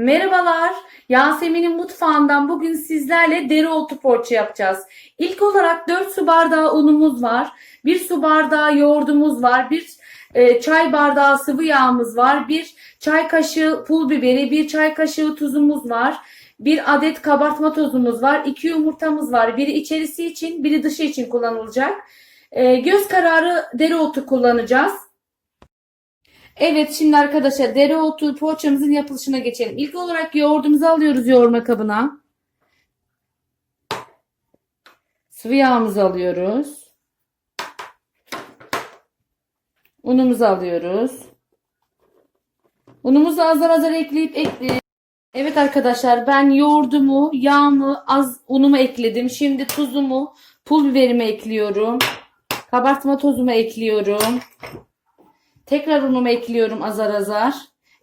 Merhabalar, Yasemin'in mutfağından bugün sizlerle dereotu poğaça yapacağız. İlk olarak 4 su bardağı unumuz var, 1 su bardağı yoğurdumuz var, 1 çay bardağı sıvı yağımız var, 1 çay kaşığı pul biberi, 1 çay kaşığı tuzumuz var, 1 adet kabartma tozumuz var, 2 yumurtamız var. Biri içerisi için, biri dışı için kullanılacak. E, göz kararı dereotu kullanacağız. Evet şimdi arkadaşlar dereotu poğaçamızın yapılışına geçelim. İlk olarak yoğurdumuzu alıyoruz yoğurma kabına. Sıvı yağımızı alıyoruz. Unumuzu alıyoruz. Unumuzu azar azar ekleyip ekleyip Evet arkadaşlar ben yoğurdumu, yağımı, az unumu ekledim. Şimdi tuzumu, pul biberimi ekliyorum. Kabartma tozumu ekliyorum. Tekrar unumu ekliyorum azar azar.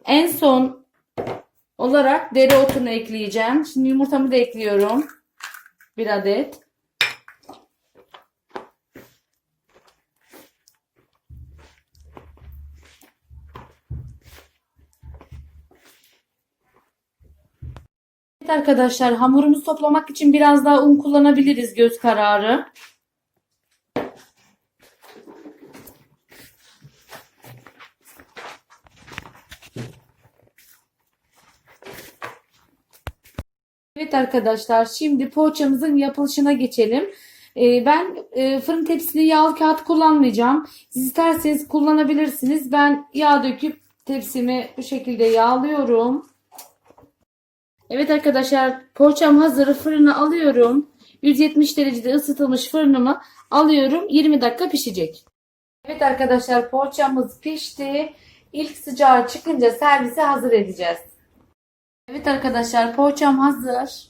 En son olarak dereotunu ekleyeceğim. Şimdi yumurtamı da ekliyorum. Bir adet. Evet arkadaşlar hamurumuzu toplamak için biraz daha un kullanabiliriz göz kararı. Evet arkadaşlar şimdi poğaçamızın yapılışına geçelim. Ee, ben e, fırın tepsili yağlı kağıt kullanmayacağım. Siz isterseniz kullanabilirsiniz. Ben yağ döküp tepsimi bu şekilde yağlıyorum. Evet arkadaşlar poğaçam hazır fırına alıyorum. 170 derecede ısıtılmış fırınımı alıyorum. 20 dakika pişecek. Evet arkadaşlar poğaçamız pişti. İlk sıcağı çıkınca servise hazır edeceğiz. Evet arkadaşlar poğaçam hazır.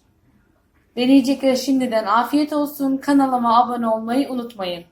Deneyeceklere şimdiden afiyet olsun. Kanalıma abone olmayı unutmayın.